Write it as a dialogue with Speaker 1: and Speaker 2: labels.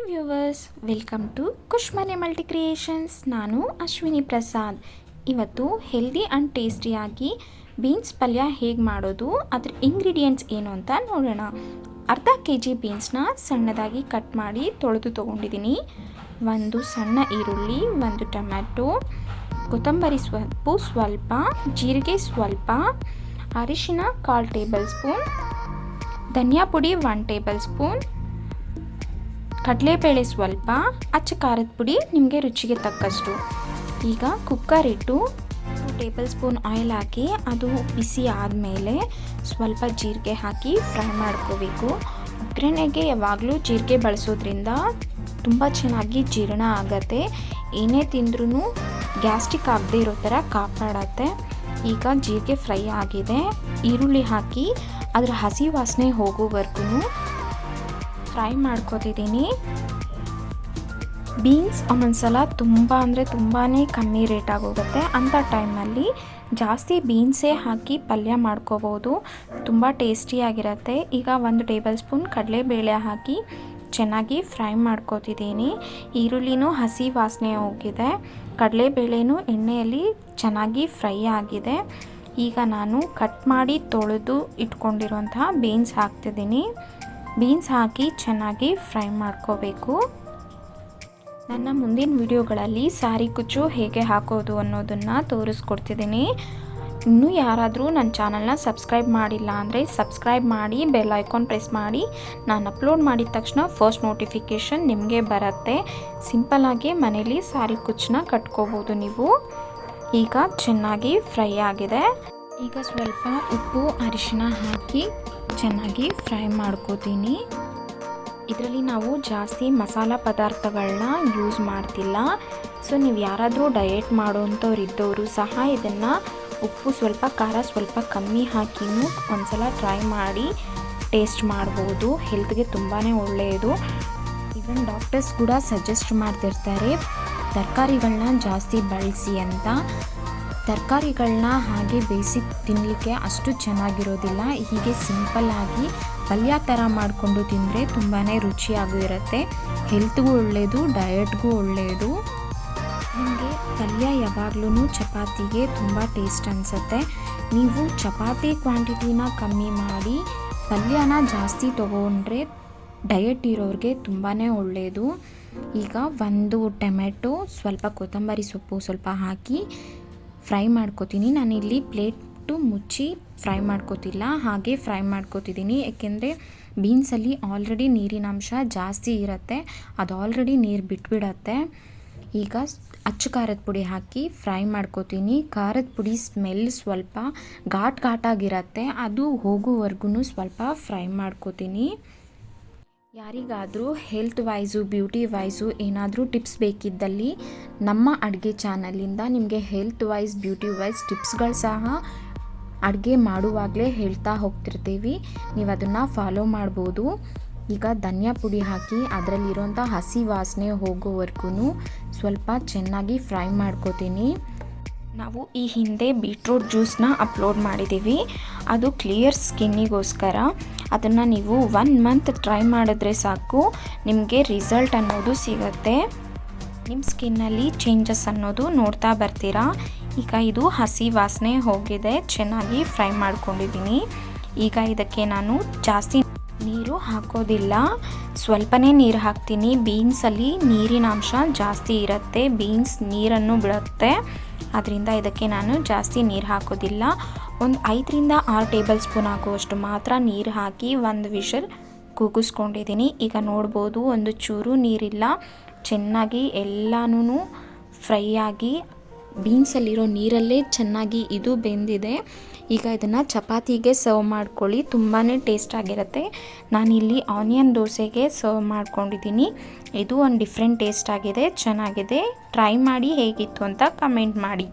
Speaker 1: Viewers welcome to Khushmane multi creations ನಾನು ಅಶ್ವಿನಿ ಪ್ರಸಾದ್ ಇವತ್ತು healthy and ಟೇಸ್ಟಿಯಾಗಿ ಬೀನ್ಸ್ ಪಲ್ಯ ಹೇಗೆ ಮಾಡೋದು ಅದ್ರ ಇಂಗ್ರೀಡಿಯೆಂಟ್ಸ್ ಏನು ಅಂತ ನೋಡೋಣ ಅರ್ಧ ಕೆ ಜಿ ಬೀನ್ಸ್ನ ಸಣ್ಣದಾಗಿ ಕಟ್ ಮಾಡಿ ತೊಳೆದು ತೊಗೊಂಡಿದ್ದೀನಿ ಒಂದು ಸಣ್ಣ ಈರುಳ್ಳಿ ಒಂದು ಟೊಮ್ಯಾಟೊ ಕೊತ್ತಂಬರಿ ಸೊಪ್ಪು ಸ್ವಲ್ಪ ಜೀರಿಗೆ ಸ್ವಲ್ಪ ಅರಿಶಿನ ಕಾಲು ಟೇಬಲ್ ಸ್ಪೂನ್ ಧನಿಯಾ ಪುಡಿ ಒನ್ ಟೇಬಲ್ ಸ್ಪೂನ್ ಕಡಲೆಬೇಳೆ ಸ್ವಲ್ಪ, ಅಚ್ಚ ಖಾರದ ಪುಡಿ ನಿಮಗೆ ರುಚಿಗೆ ತಕ್ಕಷ್ಟು. ಈಗ ಕುಕ್ಕರ್ ಇಟ್ಟು ಟೇಬಲ್ ಸ್ಪೂನ್ ಆಯಿಲ್ ಹಾಕಿ, ಅದು ಬಿಸಿ ಆದಮೇಲೆ ಸ್ವಲ್ಪ ಜೀರಿಗೆ ಹಾಕಿ ಫ್ರೈ ಮಾಡ್ಕೋಬೇಕು. ಒಗ್ಗರಣೆಗೆ ಯಾವಾಗಲೂ ಜೀರಿಗೆ ಬಳಸೋದ್ರಿಂದ ತುಂಬ ಚೆನ್ನಾಗಿ ಜೀರ್ಣ ಆಗತ್ತೆ. ಏನೇ ತಿಂದ್ರೂ ಗ್ಯಾಸ್ಟಿಕ್ ಆಗದೆ ಇರೋ ಥರ ಕಾಪಾಡತ್ತೆ. ಈಗ ಜೀರಿಗೆ ಫ್ರೈ ಆಗಿದೆ. ಈರುಳ್ಳಿ ಹಾಕಿ, ಅದರ ಹಸಿ ವಾಸನೆ ಹೋಗೋವರೆಗೂ ಫ್ರೈ ಮಾಡ್ಕೋತಿದ್ದೀನಿ. ಬೀನ್ಸ್ ಒಂದೊಂದ್ಸಲ ತುಂಬ ಅಂದರೆ ತುಂಬಾ ಕಮ್ಮಿ ರೇಟ್ ಆಗೋಗುತ್ತೆ. ಅಂಥ ಟೈಮಲ್ಲಿ ಜಾಸ್ತಿ ಬೀನ್ಸೇ ಹಾಕಿ ಪಲ್ಯ ಮಾಡ್ಕೋಬೋದು. ತುಂಬ ಟೇಸ್ಟಿಯಾಗಿರುತ್ತೆ ಈಗ ಒಂದು ಟೇಬಲ್ ಸ್ಪೂನ್ ಕಡಲೆಬೇಳೆ ಹಾಕಿ ಚೆನ್ನಾಗಿ ಫ್ರೈ ಮಾಡ್ಕೋತಿದ್ದೀನಿ. ಈರುಳ್ಳಿನೂ ಹಸಿ ವಾಸನೆ ಹೋಗಿದೆ. ಕಡಲೆಬೇಳೆನೂ ಎಣ್ಣೆಯಲ್ಲಿ ಚೆನ್ನಾಗಿ ಫ್ರೈ ಆಗಿದೆ. ಈಗ ನಾನು ಕಟ್ ಮಾಡಿ ತೊಳೆದು ಇಟ್ಕೊಂಡಿರುವಂತಹ ಬೀನ್ಸ್ ಹಾಕ್ತಿದ್ದೀನಿ. ಬೀನ್ಸ್ ಹಾಕಿ ಚೆನ್ನಾಗಿ ಫ್ರೈ ಮಾಡ್ಕೋಬೇಕು. ನನ್ನ ಮುಂದಿನ ವಿಡಿಯೋಗಳಲ್ಲಿ ಸಾರಿ ಕುಚ್ಚು ಹೇಗೆ ಹಾಕೋದು ಅನ್ನೋದನ್ನು ತೋರಿಸ್ಕೊಡ್ತಿದ್ದೀನಿ. ಇನ್ನೂ ಯಾರಾದರೂ ನನ್ನ ಚಾನಲ್ನ ಸಬ್ಸ್ಕ್ರೈಬ್ ಮಾಡಿಲ್ಲ ಅಂದರೆ ಸಬ್ಸ್ಕ್ರೈಬ್ ಮಾಡಿ, ಬೆಲ್ ಐಕಾನ್ ಪ್ರೆಸ್ ಮಾಡಿ. ನಾನು ಅಪ್ಲೋಡ್ ಮಾಡಿದ ತಕ್ಷಣ ಫಸ್ಟ್ ನೋಟಿಫಿಕೇಷನ್ ನಿಮಗೆ ಬರುತ್ತೆ. ಸಿಂಪಲ್ಲಾಗಿ ಮನೇಲಿ ಸಾರಿ ಕುಚ್ಚನ್ನ ಕಟ್ಕೋಬೋದು ನೀವು. ಈಗ ಚೆನ್ನಾಗಿ ಫ್ರೈ ಆಗಿದೆ. ಈಗ ಸ್ವಲ್ಪ ಉಪ್ಪು ಅರಿಶಿನ ಹಾಕಿ ಚೆನ್ನಾಗಿ ಫ್ರೈ ಮಾಡ್ಕೋತೀನಿ. ಇದರಲ್ಲಿ ನಾವು ಜಾಸ್ತಿ ಮಸಾಲ ಪದಾರ್ಥಗಳನ್ನ ಯೂಸ್ ಮಾಡ್ತಿಲ್ಲ. ಸೊ ನೀವು ಯಾರಾದರೂ ಡಯೆಟ್ ಮಾಡೋವಂಥವ್ರು ಇದ್ದವರು ಸಹ ಇದನ್ನು ಉಪ್ಪು ಸ್ವಲ್ಪ, ಖಾರ ಸ್ವಲ್ಪ ಕಮ್ಮಿ ಹಾಕಿನೂ ಒಂದ್ಸಲ ಟ್ರೈ ಮಾಡಿ ಟೇಸ್ಟ್ ಮಾಡ್ಬೋದು. ಹೆಲ್ತ್ಗೆ ತುಂಬಾ ಒಳ್ಳೆಯದು ಈವನ್ ಡಾಕ್ಟರ್ಸ್ ಕೂಡ ಸಜೆಸ್ಟ್ ಮಾಡ್ತಿರ್ತಾರೆ ತರಕಾರಿಗಳನ್ನ ಜಾಸ್ತಿ ಬಳಸಿ ಅಂತ. ತರಕಾರಿಗಳನ್ನ ಹಾಗೆ ಬೇಯಿಸಿ ತಿನ್ನಲಿಕ್ಕೆ ಅಷ್ಟು ಚೆನ್ನಾಗಿರೋದಿಲ್ಲ. ಹೀಗೆ ಸಿಂಪಲ್ಲಾಗಿ ಪಲ್ಯ ಥರ ಮಾಡಿಕೊಂಡು ತಿಂದರೆ ತುಂಬಾ ರುಚಿಯಾಗೂ ಇರುತ್ತೆ. ಹೆಲ್ತ್ಗೂ ಒಳ್ಳೆಯದು ಡಯಟ್ಗೂ ಒಳ್ಳೆಯದು ನಿಮಗೆ ಪಲ್ಯ ಯಾವಾಗ್ಲೂ ಚಪಾತಿಗೆ ತುಂಬ ಟೇಸ್ಟ್ ಅನಿಸುತ್ತೆ. ನೀವು ಚಪಾತಿ ಕ್ವಾಂಟಿಟಿನ ಕಮ್ಮಿ ಮಾಡಿ ಪಲ್ಯನ ಜಾಸ್ತಿ ತೊಗೊಂಡ್ರೆ ಡಯಟ್ ಇರೋರಿಗೆ ತುಂಬಾ ಒಳ್ಳೆಯದು ಈಗ ಒಂದು ಟೊಮೆಟೊ, ಸ್ವಲ್ಪ ಕೊತ್ತಂಬರಿ ಸೊಪ್ಪು ಸ್ವಲ್ಪ ಹಾಕಿ ಫ್ರೈ ಮಾಡ್ಕೋತೀನಿ. ನಾನಿಲ್ಲಿ ಪ್ಲೇಟು ಮುಚ್ಚಿ ಫ್ರೈ ಮಾಡ್ಕೋತಿಲ್ಲ. ಹಾಗೆ ಫ್ರೈ ಮಾಡ್ಕೋತಿದ್ದೀನಿ ಏಕೆಂದರೆ ಬೀನ್ಸಲ್ಲಿ ಆಲ್ರೆಡಿ ನೀರಿನಾಂಶ ಜಾಸ್ತಿ ಇರುತ್ತೆ. ಅದು ಆಲ್ರೆಡಿ ನೀರು ಬಿಟ್ಬಿಡತ್ತೆ. ಈಗ ಅಚ್ಚು ಖಾರದ ಪುಡಿ ಹಾಕಿ ಫ್ರೈ ಮಾಡ್ಕೋತೀನಿ. ಖಾರದ ಪುಡಿ ಸ್ಮೆಲ್ ಸ್ವಲ್ಪ ಘಾಟ್ ಘಾಟಾಗಿರತ್ತೆ. ಅದು ಹೋಗೋವರೆಗೂ ಸ್ವಲ್ಪ ಫ್ರೈ ಮಾಡ್ಕೋತೀನಿ. ಯಾರಿಗಾದರೂ ಹೆಲ್ತ್ ವೈಸು ಬ್ಯೂಟಿ ವೈಸು ಏನಾದರೂ ಟಿಪ್ಸ್ ಬೇಕಿದ್ದಲ್ಲಿ ನಮ್ಮ ಅಡುಗೆ ಚಾನಲಿಂದ ನಿಮಗೆ ಹೆಲ್ತ್ ವೈಸ್ ಬ್ಯೂಟಿ ವೈಸ್ ಟಿಪ್ಸ್ಗಳು ಸಹ ಅಡುಗೆ ಮಾಡುವಾಗಲೇ ಹೇಳ್ತಾ ಹೋಗ್ತಿರ್ತೀವಿ. ನೀವು ಅದನ್ನು ಫಾಲೋ ಮಾಡ್ಬೋದು. ಈಗ ಧನಿಯಾ ಪುಡಿ ಹಾಕಿ ಅದರಲ್ಲಿರೋಂಥ ಹಸಿ ವಾಸನೆ ಹೋಗೋವರೆಗೂ ಸ್ವಲ್ಪ ಚೆನ್ನಾಗಿ ಫ್ರೈ ಮಾಡ್ಕೋತೀನಿ. ನಾವು ಈ ಹಿಂದೆ ಬೀಟ್ರೂಟ್ ಜ್ಯೂಸನ್ನ ಅಪ್ಲೋಡ್ ಮಾಡಿದ್ದೀವಿ. ಅದು ಕ್ಲಿಯರ್ ಸ್ಕಿನ್ನಿಗೋಸ್ಕರ. ಅದನ್ನು ನೀವು ಒನ್ ಮಂತ್ ಟ್ರೈ ಮಾಡಿದ್ರೆ ಸಾಕು. ನಿಮಗೆ ರಿಸಲ್ಟ್ ಅನ್ನೋದು ಸಿಗತ್ತೆ. ನಿಮ್ಮ ಸ್ಕಿನ್ನಲ್ಲಿ ಚೇಂಜಸ್ ಅನ್ನೋದು ನೋಡ್ತಾ ಬರ್ತೀರಾ? ಈಗ ಇದು ಹಸಿ ವಾಸನೆ ಹೋಗಿದೆ. ಚೆನ್ನಾಗಿ ಫ್ರೈ ಮಾಡ್ಕೊಂಡಿದ್ದೀನಿ. ಈಗ ಇದಕ್ಕೆ ನಾನು ಜಾಸ್ತಿ ನೀರು ಹಾಕೋದಿಲ್ಲ. ಸ್ವಲ್ಪನೇ ನೀರು ಹಾಕ್ತೀನಿ. ಬೀನ್ಸಲ್ಲಿ ನೀರಿನ ಅಂಶ ಜಾಸ್ತಿ ಇರುತ್ತೆ. ಬೀನ್ಸ್ ನೀರನ್ನು ಬಿಡುತ್ತೆ. ಅದರಿಂದ ಇದಕ್ಕೆ ನಾನು ಜಾಸ್ತಿ ನೀರು ಹಾಕೋದಿಲ್ಲ. ಒಂದು ಐದರಿಂದ ಆರು ಟೇಬಲ್ ಸ್ಪೂನ್ ಹಾಕುವಷ್ಟು ಮಾತ್ರ ನೀರು ಹಾಕಿ ಒಂದು ವಿಷಲ್ ಕೂಗಿಸ್ಕೊಂಡಿದ್ದೀನಿ ಈಗ ನೋಡ್ಬೋದು, ಒಂದು ಚೂರು ನೀರಿಲ್ಲ. ಚೆನ್ನಾಗಿ ಎಲ್ಲನೂ ಫ್ರೈ ಆಗಿ ಬೀನ್ಸಲ್ಲಿರೋ ನೀರಲ್ಲೇ ಚೆನ್ನಾಗಿ ಇದು ಬೆಂದಿದೆ. ಈಗ ಇದನ್ನು ಚಪಾತಿಗೆ ಸರ್ವ್ ಮಾಡ್ಕೊಳ್ಳಿ. ತುಂಬಾ ಟೇಸ್ಟ್ ಆಗಿರುತ್ತೆ. ನಾನಿಲ್ಲಿ ಆನಿಯನ್ ದೋಸೆಗೆ ಸರ್ವ್ ಮಾಡ್ಕೊಂಡಿದ್ದೀನಿ. ಇದು ಒಂದು ಡಿಫ್ರೆಂಟ್ ಟೇಸ್ಟ್ ಆಗಿದೆ. ಚೆನ್ನಾಗಿದೆ. ಟ್ರೈ ಮಾಡಿ ಹೇಗಿತ್ತು ಅಂತ ಕಮೆಂಟ್ ಮಾಡಿ.